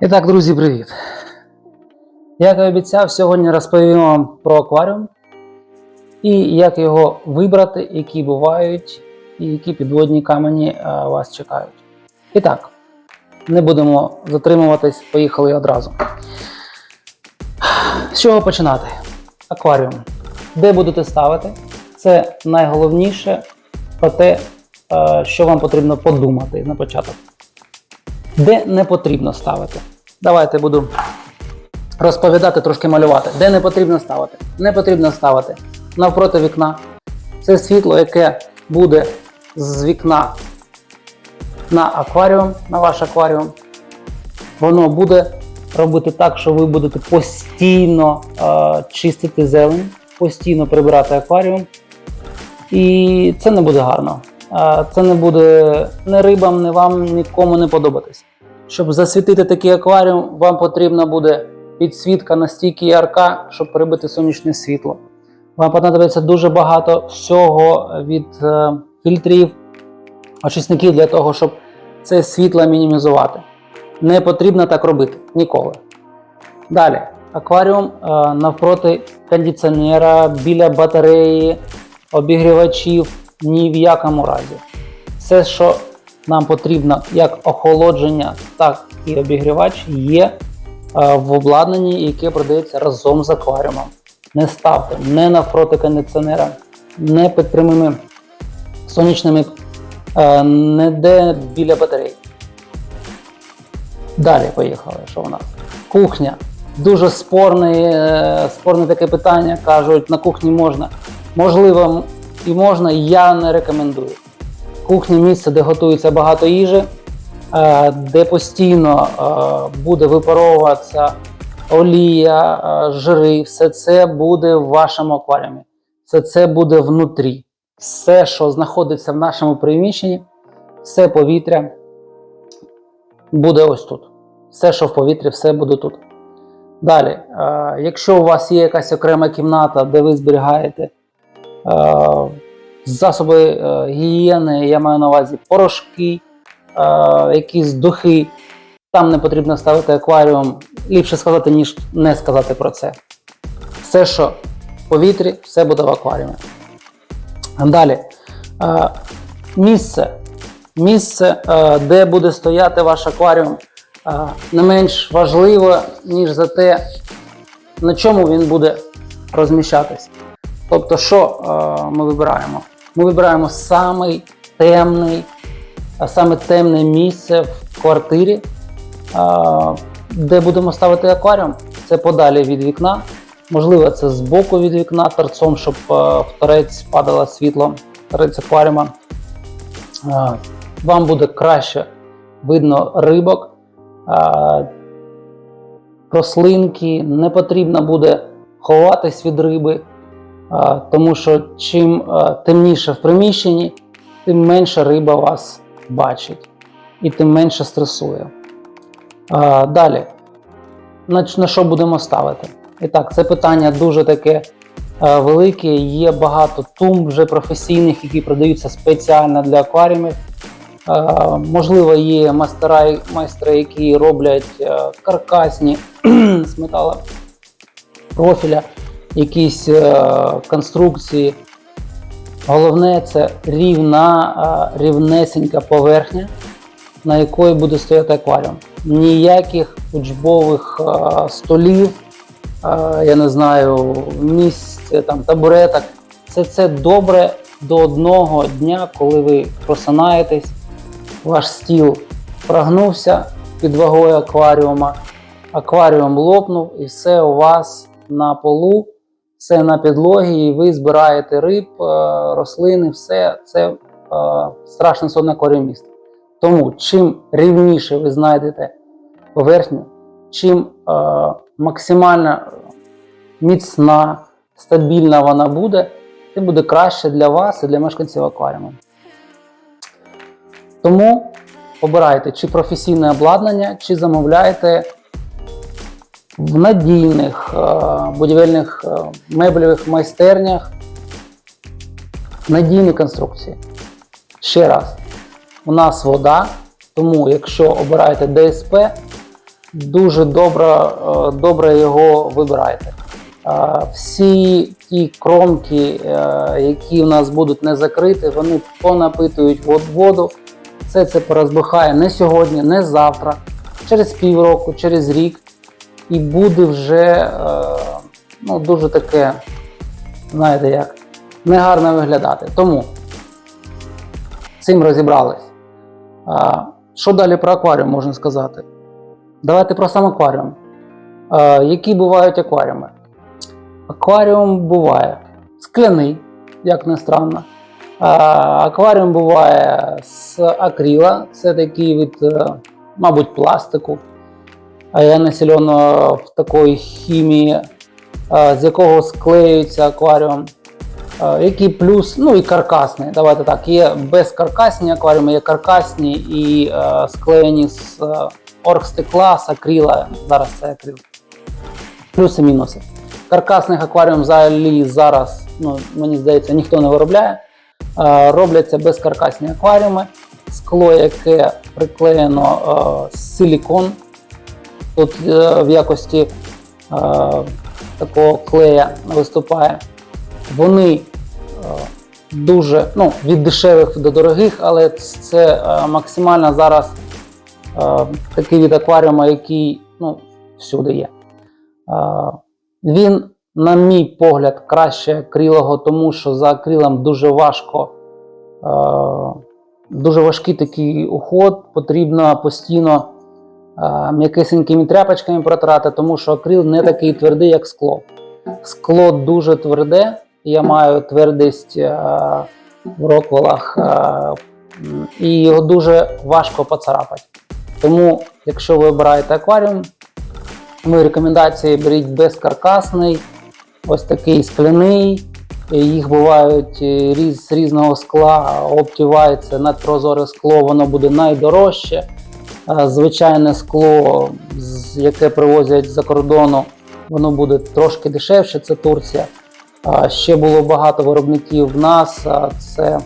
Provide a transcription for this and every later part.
І так, друзі, привіт! Як і обіцяв, сьогодні розповім вам про акваріум і як його вибрати, які бувають, і які підводні камені е, вас чекають. І так, не будемо затримуватись, поїхали одразу. З чого починати? Акваріум. Де будете ставити? Це найголовніше про те, е, що вам потрібно подумати на початок де не потрібно ставити. Давайте буду розповідати, трошки малювати. Де не потрібно ставити? Не потрібно ставити навпроти вікна. Це світло, яке буде з вікна на акваріум, на ваш акваріум. Воно буде робити так, що ви будете постійно е, чистити зелень, постійно прибирати акваріум. І це не буде гарно. А Це не буде ні рибам, ні вам нікому не подобатись. Щоб засвітити такий акваріум, вам потрібна буде підсвітка настільки ярка, щоб прибити сонячне світло. Вам понадобиться дуже багато всього від е, фільтрів, очисників для того, щоб це світло мінімізувати. Не потрібно так робити ніколи. Далі, акваріум е, навпроти кондиціонера, біля батареї, обігрівачів ні в якому разі. Все, що нам потрібно як охолодження, так і обігрівач, є е, в обладнанні, яке продається разом з акваріумом. Не ставте не навпроти кондиціонера, не під прямими сонячними, е, не де біля батарей. Далі поїхали. Що у нас? Кухня. Дуже спорне, спорне таке питання. Кажуть, на кухні можна. Можливо, і можна, я не рекомендую. Кухня місце, де готується багато їжі, е, де постійно е, буде випаровуватися олія, е, жири, все це буде в вашому акваріумі. Все це буде внутрі. Все, що знаходиться в нашому приміщенні, все повітря буде ось тут. Все, що в повітрі, все буде тут. Далі, якщо у вас є якась окрема кімната, де ви зберігаєте засоби е, гігієни, я маю на увазі порошки, е, якісь духи, там не потрібно ставити акваріум. Ліпше сказати, ніж не сказати про це. Все, що в повітрі, все буде в акваріумі. Далі. Е, місце. Місце, де буде стояти ваш акваріум, не менш важливо, ніж за те, на чому він буде розміщатись. Тобто, що ми вибираємо? Ми вибираємо самий темний, саме темне місце в квартирі, де будемо ставити акваріум. Це подалі від вікна. Можливо, це збоку від вікна, торцом, щоб в торець падало світло, торець акваріума. Вам буде краще видно рибок, рослинки, не потрібно буде ховатись від риби. Тому що чим темніше в приміщенні, тим менше риба вас бачить і тим менше стресує. Далі, на, що будемо ставити? І так, це питання дуже таке велике. Є багато тумб вже професійних, які продаються спеціально для акваріумів. Можливо, є майстера, майстри, які роблять каркасні з металу профіля якісь е, конструкції. Головне це рівна, е, рівнесенька поверхня, на якої буде стояти акваріум. Ніяких учбових е, столів, я не знаю, місць, там, табуреток. Це це добре до одного дня, коли ви просинаєтесь, ваш стіл прогнувся під вагою акваріума, акваріум лопнув і все у вас на полу, все на підлогі, і ви збираєте риб, е, рослини, все це е, страшне сонне акваріуміст. Тому чим рівніше ви знайдете поверхню, чим е, максимально міцна, стабільна вона буде, тим буде краще для вас і для мешканців акваріуму. Тому обирайте чи професійне обладнання, чи замовляйте в надійних е, будівельних е, меблевих майстернях надійні конструкції. Ще раз, у нас вода, тому якщо обираєте ДСП, дуже добре, добре його вибирайте. Е, Всі ті кромки, які в нас будуть не закриті, вони понапитують воду. Все це порозбихає не сьогодні, не завтра, через півроку, через рік. І буде вже е, ну, дуже таке, знаєте як, негарно виглядати. Тому цим розібрались. Що далі про акваріум можна сказати? Давайте про сам акваріум. Які бувають акваріуми? Акваріум буває скляний, як не странно. Акваріум буває з акрила, це такий від, е, мабуть, пластику. А я населено в такої хімії, з якого склеюється акваріум. Які плюс, ну і каркасний. Давайте так. Є безкаркасні акваріуми, є каркасні і склеєні з оргстекла, з акрила. Зараз це акрил. Плюси мінуси. Каркасних акваріум взагалі зараз, ну, мені здається, ніхто не виробляє. Робляться безкаркасні акваріуми, скло, яке приклеєно е, силікон. Тут е, в якості е, такого клея виступає. Вони е, дуже ну, від дешевих до дорогих, але це максимально зараз такий від акваріума, який ну, всюди є. Він, на мій погляд, краще акрилового, тому що за акрилом дуже важко, дуже важкий такий уход, потрібно постійно м'якисенькими тряпочками протирати, тому що акрил не такий твердий, як скло. Скло дуже тверде, я маю твердість е, в роквелах, е, і його дуже важко поцарапати. Тому, якщо ви обираєте акваріум, мої рекомендації беріть безкаркасний, ось такий скляний. Їх бувають е, з різного скла, це надпрозоре скло, воно буде найдорожче. Звичайне скло, яке привозять з-за кордону, воно буде трошки дешевше, це Турція. Ще було багато виробників в нас. Це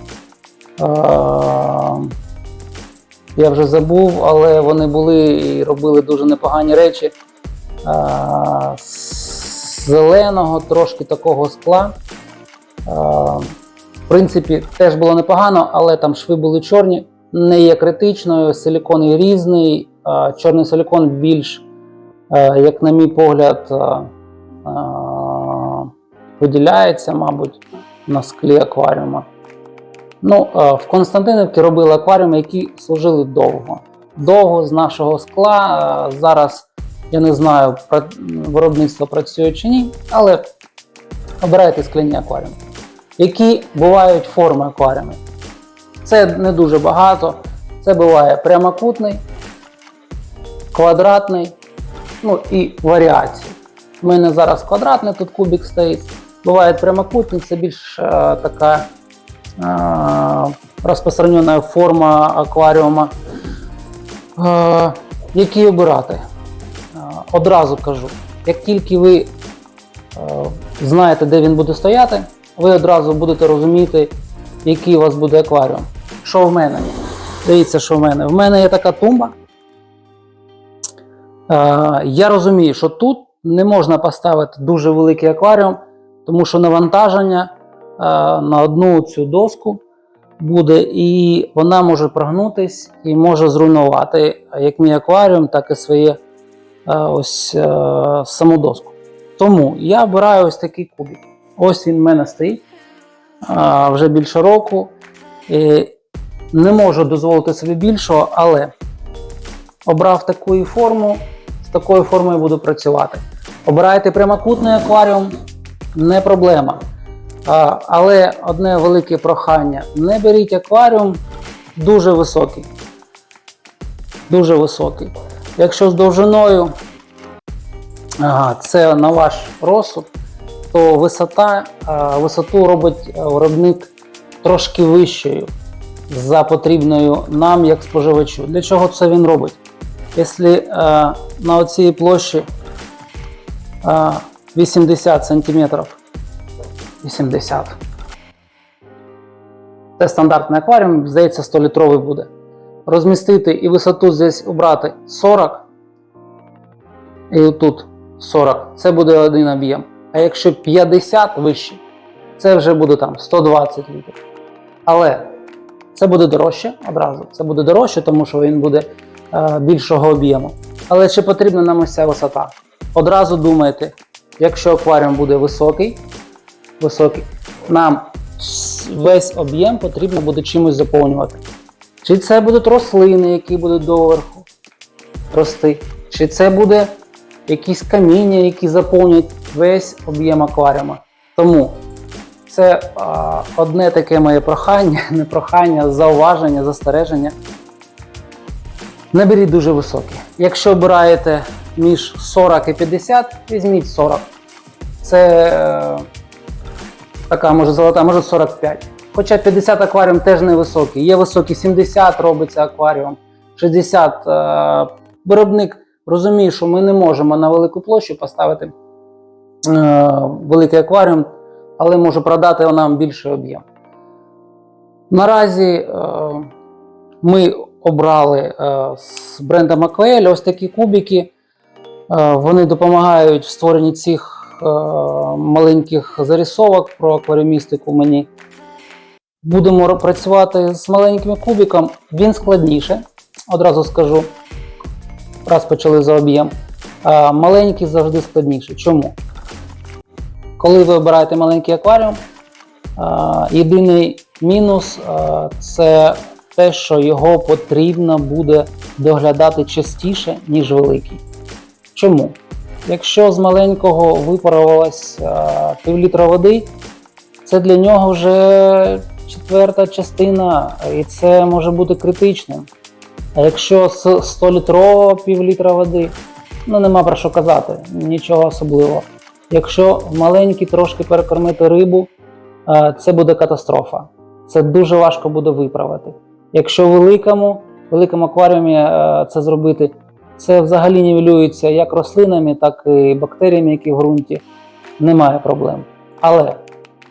я вже забув, але вони були і робили дуже непогані речі. Зеленого, трошки такого скла. В принципі, теж було непогано, але там шви були чорні, не є критичною, силікон є різний, чорний силікон більш, е, як на мій погляд, е, е, виділяється, мабуть, на склі акваріума. Ну, в Константинівці робили акваріуми, які служили довго. Довго з нашого скла. Зараз я не знаю, виробництво працює чи ні, але обирайте скляні акваріуми. Які бувають форми акваріумів? Це не дуже багато. Це буває прямокутний, квадратний, ну і варіації. У мене зараз квадратний тут кубик стоїть. Буває прямокутний, це більш е, така е, розпространена форма акваріума. Е, які обирати? Е, Одразу кажу, як тільки ви е, знаєте, де він буде стояти, ви одразу будете розуміти, який у вас буде акваріум. Що в мене? Дивіться, що в мене. В мене є така тумба. Е, Я розумію, що тут не можна поставити дуже великий акваріум, тому що навантаження е, на одну цю доску буде, і вона може прогнутись і може зруйнувати як мій акваріум, так і своє е, ось е, саму доску. Тому я обираю ось такий кубик. Ось він в мене стоїть вже більше року. І не можу дозволити собі більшого, але обрав таку форму, з такою формою буду працювати. Обираєте прямокутний акваріум, не проблема. Але одне велике прохання: не беріть акваріум дуже високий. Дуже високий. Якщо з довжиною ага, це на ваш розсуд, то висота, висоту робить виробник трошки вищою за потрібною нам як споживачу. Для чого це він робить? Якщо е, на оцій площі е, 80 см, 80. Це стандартний акваріум, здається, 100 літровий буде. Розмістити і висоту здесь обрати 40, і тут 40, це буде один об'єм. А якщо 50 вище, це вже буде там 120 літрів. Але це буде дорожче одразу. Це буде дорожче, тому що він буде е, більшого об'єму. Але чи потрібна нам ось ця висота? Одразу думайте, якщо акваріум буде високий, високий, нам весь об'єм потрібно буде чимось заповнювати. Чи це будуть рослини, які будуть доверху рости, чи це буде якісь каміння, які заповнюють весь об'єм акваріума. Тому це а, одне таке моє прохання, не прохання, зауваження, застереження. Не беріть дуже високі. Якщо обираєте між 40 і 50, візьміть 40. Це е, така може золота, може 45. Хоча 50 акваріум теж не високий. Є високий 70 робиться акваріум, 60. Е, виробник розуміє, що ми не можемо на велику площу поставити великий акваріум, але може продати нам більший об'єм. Наразі е, ми обрали е, з брендом Aquael ось такі кубики. Е, Вони допомагають в створенні цих е, маленьких зарисовок про акваріумістику мені. Будемо працювати з маленьким кубиком. Він складніше, одразу скажу. Раз почали за об'єм. Маленький завжди складніше. Чому? Коли ви обираєте маленький акваріум, єдиний мінус це те, що його потрібно буде доглядати частіше, ніж великий. Чому? Якщо з маленького випарувалась півлітра води, це для нього вже четверта частина, і це може бути критичним. А якщо з 100-літрового півлітра води, ну нема про що казати, нічого особливого. Якщо в маленький трошки перекормити рибу, е, це буде катастрофа. Це дуже важко буде виправити. Якщо в великому, великому акваріумі е, це зробити, це взагалі нівелюється як рослинами, так і бактеріями, які в ґрунті. Немає проблем. Але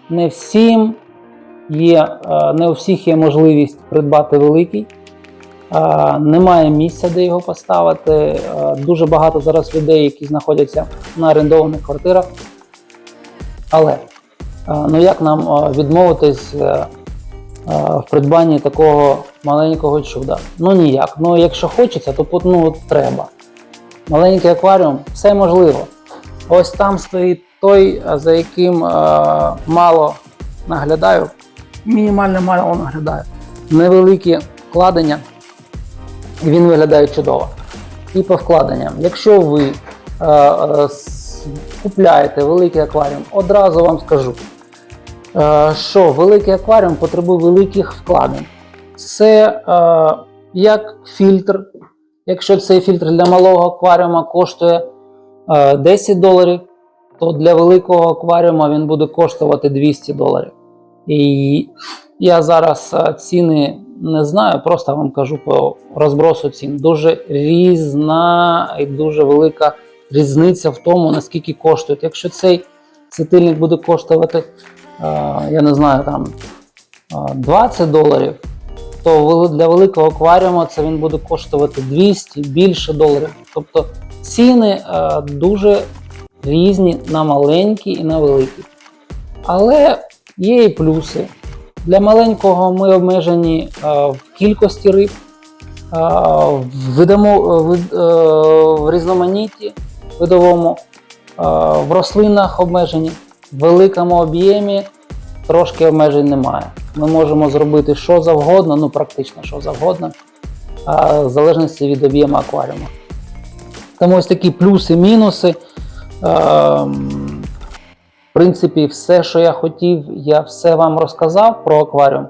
не всім є, е, не у всіх є можливість придбати великий. Е, Немає місця, де його поставити. Е, Дуже багато зараз людей, які знаходяться на орендованих квартирах. Але е, ну як нам відмовитись в придбанні такого маленького чуда? Ну ніяк. Ну якщо хочеться, то ну, треба. Маленький акваріум, все можливо. Ось там стоїть той, за яким е, мало наглядаю, мінімально мало наглядаю. Невеликі вкладення, він виглядає чудово. І по вкладенням. Якщо ви е, е, купляєте великий акваріум, одразу вам скажу, е, що великий акваріум потребує великих вкладень. Це е, як фільтр. Якщо цей фільтр для малого акваріума коштує е, 10 доларів, то для великого акваріума він буде коштувати 200 доларів. І я зараз е, ціни не знаю, просто вам кажу по розбросу цін. Дуже різна і дуже велика різниця в тому, наскільки коштують. Якщо цей світильник буде коштувати, е, я не знаю, там е, 20 доларів, то для великого акваріуму це він буде коштувати 200 більше доларів. Тобто ціни е, дуже різні на маленькі і на великі. Але є і плюси. Для маленького ми обмежені е, в кількості риб, е, е, в різноманітті видовому, в рослинах обмежені, в великому об'ємі трошки обмежень немає. Ми можемо зробити що завгодно, ну практично що завгодно, в залежності від об'єму акваріуму. Тому ось такі плюси-мінуси. В принципі, все, що я хотів, я все вам розказав про акваріум.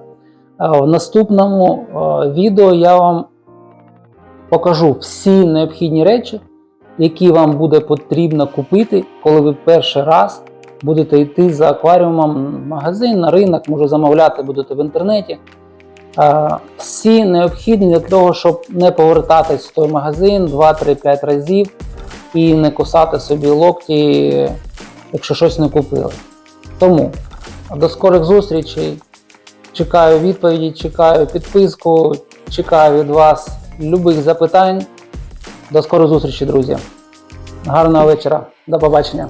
Е, В наступному е, відео я вам покажу всі необхідні речі, які вам буде потрібно купити, коли ви перший раз будете йти за акваріумом в магазин, на ринок, може замовляти будете в інтернеті. Е, Всі необхідні для того, щоб не повертатись в той магазин 2-3-5 разів і не кусати собі локті, якщо щось не купили. Тому до скорих зустрічей. Чекаю відповіді, чекаю підписку, чекаю від вас любих запитань. До скорої зустрічі, друзі! Гарного вечора. До побачення.